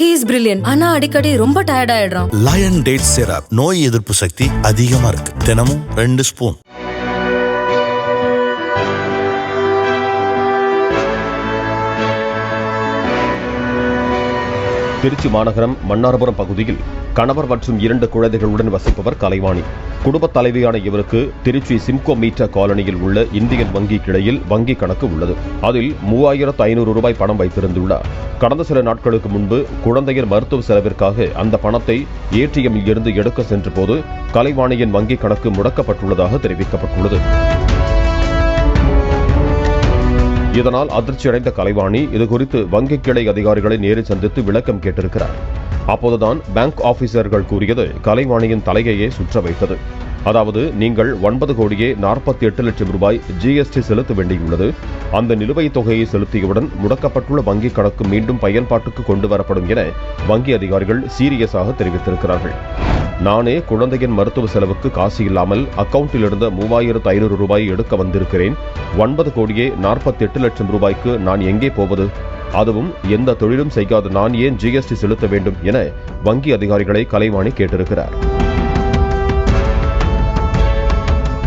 He is brilliant ஆனா அடிக்கடி ரொம்ப டயர்ட் ஆயிடுறான். லயன் டேட் சிரப் நோய் எதிர்ப்பு சக்தி அதிகமா இருக்கு. தினமும் ரெண்டு ஸ்பூன் திருச்சி மாநகரம் மன்னார்புரம் பகுதியில் கணவர் மற்றும் இரண்டு குழந்தைகளுடன் வசிப்பவர் கலைவாணி. குடும்பத் தலைவியான இவருக்கு திருச்சி சிம்கோ மீட்டர் காலனியில் உள்ள இந்தியன் வங்கி கிளையில் வங்கி கணக்கு உள்ளது. அதில் மூவாயிரத்து ஐநூறு ரூபாய் பணம் வைத்திருந்துள்ளார். கடந்த சில நாட்களுக்கு முன்பு குழந்தையின் மருத்துவ செலவிற்காக அந்த பணத்தை ஏடிஎம்மில் இருந்து எடுக்க சென்ற போது கலைவாணியின் வங்கி கணக்கு முடக்கப்பட்டுள்ளதாக தெரிவிக்கப்பட்டுள்ளது. இதனால் அதிர்ச்சியடைந்த கலைவாணி இதுகுறித்து வங்கிக் கிளை அதிகாரிகளை நேரில் சந்தித்து விளக்கம் கேட்டிருக்கிறார். அப்போதுதான் பேங்க் ஆபீசர்கள் கூறியது கலைவாணியின் தலையையே சுற்ற வைத்தது. அதாவது நீங்கள் ஒன்பது கோடியே நாற்பத்தி எட்டு லட்சம் ரூபாய் ஜிஎஸ்டி செலுத்த வேண்டியுள்ளது. அந்த நிலுவைத் தொகையை செலுத்தியவுடன் முடக்கப்பட்டுள்ள வங்கிக் கணக்கு மீண்டும் பயன்பாட்டுக்கு கொண்டு வரப்படும் என வங்கி அதிகாரிகள் சீரியஸாக தெரிவித்திருக்கிறார்கள். நானே குழந்தையின் மருத்துவ செலவுக்கு காசு இல்லாமல் அக்கவுண்டில் இருந்த மூவாயிரத்து ஐநூறு ரூபாய் எடுக்க வந்திருக்கிறேன். ஒன்பது கோடியே நாற்பத்தி எட்டு லட்சம் ரூபாய்க்கு நான் எங்கே போவது? அதுவும் எந்த தொழிலும் செய்யாத நான் ஏன் ஜிஎஸ்டி செலுத்த வேண்டும் என வங்கி அதிகாரிகளை கலைவாணி கேட்டிருக்கிறார்.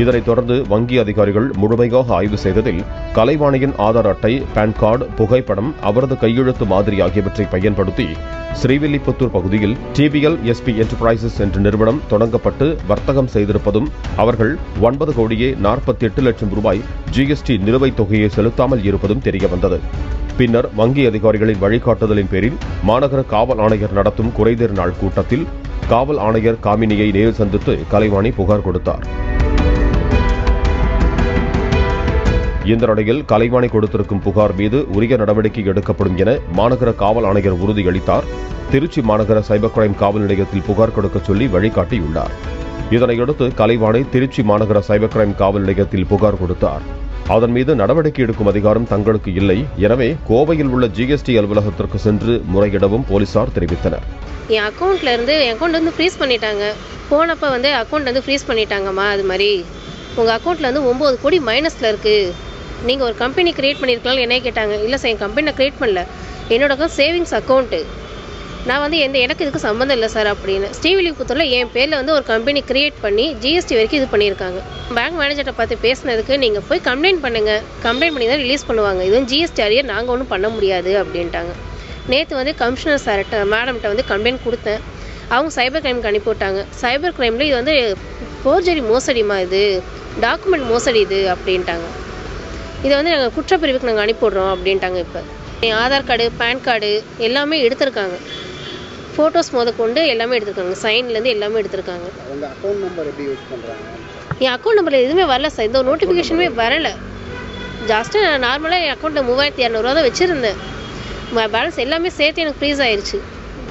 இதனைத் தொடர்ந்து வங்கி அதிகாரிகள் முழுமையாக ஆய்வு செய்ததில் கலைவாணியின் ஆதார் அட்டை பான் கார்டு புகைப்படம் அவரது கையெழுத்து மாதிரி ஆகியவற்றை பயன்படுத்தி ஸ்ரீவில்லிபுத்தூர் பகுதியில் டிபிஎல் எஸ்பி என்டர்பிரைசஸ் என்ற நிறுவனம் தொடங்கப்பட்டு வர்த்தகம் செய்திருப்பதும் அவர்கள் ஒன்பது கோடியே நாற்பத்தி எட்டு லட்சம் ரூபாய் ஜிஎஸ்டி நிலுவைத் தொகையை செலுத்தாமல் இருப்பதும் தெரியவந்தது. பின்னர் வங்கி அதிகாரிகளின் வழிகாட்டுதலின் பேரில் மாநகர காவல் ஆணையர் நடத்தும் குறைதீர் நாள் கூட்டத்தில் காவல் ஆணையர் காமினியை நேரில் சந்தித்து கலைவாணி புகார் கொடுத்தார். இந்த நிலையில் கலைவாணி கொடுத்திருக்கும் புகார் மீது உரிய நடவடிக்கை எடுக்கப்படும் என மாநகர காவல் ஆணையர் உறுதியளித்தார். திருச்சி மாநகர சைபர் கிரைம் காவல் நிலையத்தில் புகார் கொடுக்க சொல்லி வழிகாட்டியுள்ளார். இதனையடுத்து கலைவாணி திருச்சி மாநகர சைபர் கிரைம் காவல் நிலையத்தில் புகார் கொடுத்தார். அதன் மீது நடவடிக்கை எடுக்கும் அதிகாரம் தங்களுக்கு இல்லை. எனவே கோவையில் உள்ள ஜிஎஸ்டி அலுவலகத்திற்கு சென்று முறையிடவும் போலீசார் தெரிவித்தனர். என் அக்கௌண்ட்ல இருந்து என் அக்கௌண்ட் வந்து ஃப்ரீஸ் பண்ணிட்டாங்க. போனப்போ வந்து அக்கௌண்ட் வந்து ஃப்ரீஸ் பண்ணிட்டாங்கம்மா அது மாதிரி. உங்கள் அக்கௌண்ட்டில் வந்து ஒம்பது கோடி மைனஸில் இருக்குது நீங்கள் ஒரு கம்பெனி க்ரியேட் பண்ணியிருக்கலாம் என்ன கேட்டாங்க. இல்லை சார் என் கம்பெனி நான் க்ரியேட் பண்ணல. என்னோட சேவிங்ஸ் அக்கௌண்ட்டு நான் வந்து எந்த எனக்கு இதுக்கு சம்மந்தம் இல்லை சார் அப்படின்னு. ஸ்ரீவில்லிபுத்தூரில் என் பேரில் வந்து ஒரு கம்பெனி க்ரியேட் பண்ணி ஜிஎஸ்டி வரைக்கும் இது பண்ணியிருக்காங்க பேங்க் மேனேஜர்கிட்ட பார்த்து பேசினதுக்கு நீங்கள் போய் கம்ப்ளைண்ட் பண்ணுங்கள் கம்ப்ளைண்ட் பண்ணி தான் ரிலீஸ் பண்ணுவாங்க. இதுவும் ஜிஎஸ்டி அரியர் நாங்கள் ஒன்றும் பண்ண முடியாது அப்படின்ட்டாங்க. நேற்று வந்து கமிஷனர் சார்கிட்ட மேடம்கிட்ட வந்து கம்ப்ளைண்ட் கொடுத்தேன். அவங்க சைபர் கிரைமுக்கு அனுப்பி விட்டாங்க. சைபர் கிரைமில் இது வந்து ஃபோர்ஜரி மோசடிமா இது? டாக்குமெண்ட் மோசடி இது அப்படின்ட்டாங்க. இதை வந்து நாங்கள் குற்றப்பிரிவுக்கு நாங்கள் அனுப்பிவிட்றோம் அப்படின்ட்டாங்க இப்போ. என் ஆதார் கார்டு பேன் கார்டு எல்லாமே எடுத்திருக்காங்க. ஃபோட்டோஸ் முத கொண்டு எல்லாமே எடுத்திருக்காங்க. சைன்லேருந்து எல்லாமே எடுத்திருக்காங்க. அக்கௌண்ட் நம்பர் எப்படி யூஸ் பண்ணுறாங்க என் அக்கௌண்ட் நம்பரில் எதுவுமே வரல சார் எந்த நோட்டிஃபிகேஷனுமே வரல. ஜஸ்ட்டு நான் நார்மலாக என் அக்கௌண்ட்டில் மூவாயிரத்தி இரநூறுவா தான் வச்சுருந்தேன். பேலன்ஸ் எல்லாமே சேர்த்து எனக்கு ஃப்ரீஸ் ஆயிடுச்சு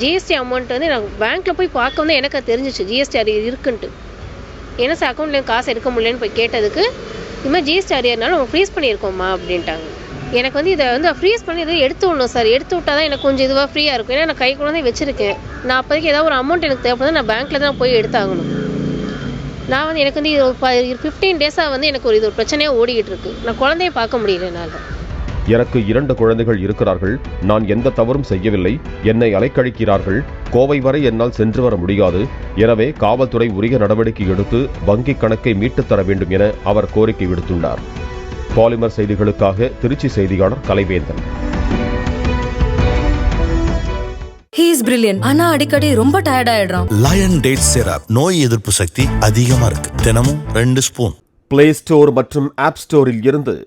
ஜிஎஸ்டி அமௌண்ட் வந்து நான் பேங்க்கில் போய் பார்க்க வந்து எனக்கு அது தெரிஞ்சிச்சு. ஜிஎஸ்டி அரியர் இருக்குன்ட்டு. என்ன சார் அக்கௌண்ட்லேயும் காசு எடுக்க முடியலன்னு போய் கேட்டதுக்கு இது மாதிரி ஜிஎஸ்டி அரியர்னால அவங்க ஃப்ரீஸ் பண்ணியிருக்கோம்மா அப்படின்ட்டாங்க. எனக்கு வந்து இதை வந்து ஃப்ரீஸ் பண்ணி இதை எடுத்து விடணும் சார் எடுத்து விட்டா தான் எனக்கு கொஞ்சம் இதுவாக ஃப்ரீயாக இருக்கும். ஏன்னா நான் கை குழந்தை வச்சிருக்கேன். நான் அப்போதைக்கு ஏதாவது ஒரு அமௌண்ட் எனக்கு தேவைப்படுது நான் பேங்க்கில் தான் போய் எடுத்தாகணும். நான் வந்து எனக்கு வந்து இது ஃபிஃப்டீன் டேஸாக வந்து எனக்கு ஒரு இது ஒரு பிரச்சனையாக ஓடிக்கிட்டு இருக்கு. நான் குழந்தைய பார்க்க முடியல என்னால். எனக்கு இரண்டு குழந்தைகள் இருக்கிறார்கள். நான் எந்த தவறும் செய்யவில்லை. என்னை அலைக்கழிக்கிறார்கள். கோவை வரை என்னால் சென்று வர முடியாது. எனவே காவல்துறை உரிய நடவடிக்கை எடுத்து வங்கிக் கணக்கை மீட்டுத் தர வேண்டும் என அவர் கோரிக்கை விடுத்துள்ளார். பாலிமர் செய்திகளுக்காக திருச்சி செய்தியாளர் கலைவேந்தன். ஹீ இஸ் பிரில்லியன் ஆனா அடிக்கடி ரொம்ப டயர்ட் ஆயிடுறான். லயன் டேட் சிரப் நோய் எதிர்ப்பு சக்தி அதிகமா இருக்கு. தினமும் ரெண்டு ஸ்பூன் பிளே ஸ்டோர் மற்றும் ஆப் ஸ்டோரில் இருந்து